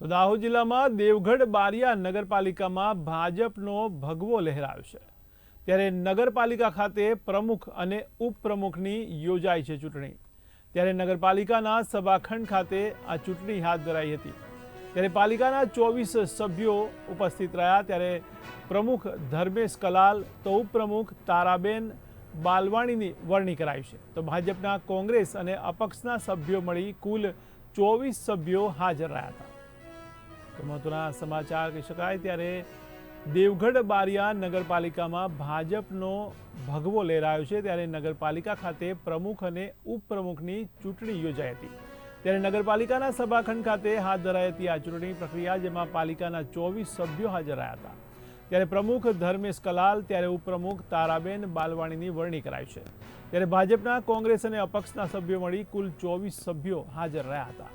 તો દાહોદ જિલ્લામાં દેવગઢ બારિયા નગરપાલિકામાં ભાજપનો ભગવો લહેરાયો છે. ત્યારે નગરપાલિકા ખાતે પ્રમુખ અને ઉપપ્રમુખની યોજાઈ છે ચૂંટણી. ત્યારે નગરપાલિકાના સભાખંડ ખાતે આ ચૂંટણી હાથ ધરાઈ હતી. ત્યારે પાલિકાના ચોવીસ સભ્યો ઉપસ્થિત રહ્યા. ત્યારે પ્રમુખ ધર્મેશ કલાલ, તો ઉપપ્રમુખ તારાબેન બાલવાણીની વરણી કરાઈ છે. તો ભાજપના કોંગ્રેસ અને અપક્ષના સભ્યો મળી કુલ ચોવીસ સભ્યો હાજર રહ્યા હતા. તો મહત્વના સમાચાર કહી શકાય ત્યારે દેવગઢ બારિયા નગરપાલિકામાં ભાજપનો ભગવો લહેરાયો છે ત્યારે નગરપાલિકા ખાતે પ્રમુખ અને ઉપપ્રમુખની ચૂંટણી યોજાઈ હતી. ત્યારે નગરપાલિકાના સભાખંડ ખાતે હાથ ધરાઈ હતી આ ચૂંટણી પ્રક્રિયા, જેમાં પાલિકાના ચોવીસ સભ્યો હાજર રહ્યા હતા. ત્યારે પ્રમુખ ધર્મેશ કલાલ, ત્યારે ઉપપ્રમુખ તારાબેન બાલવાણીની વરણી કરાઈ છે. ત્યારે ભાજપના કોંગ્રેસ અને અપક્ષના સભ્યો મળી કુલ ચોવીસ સભ્યો હાજર રહ્યા હતા.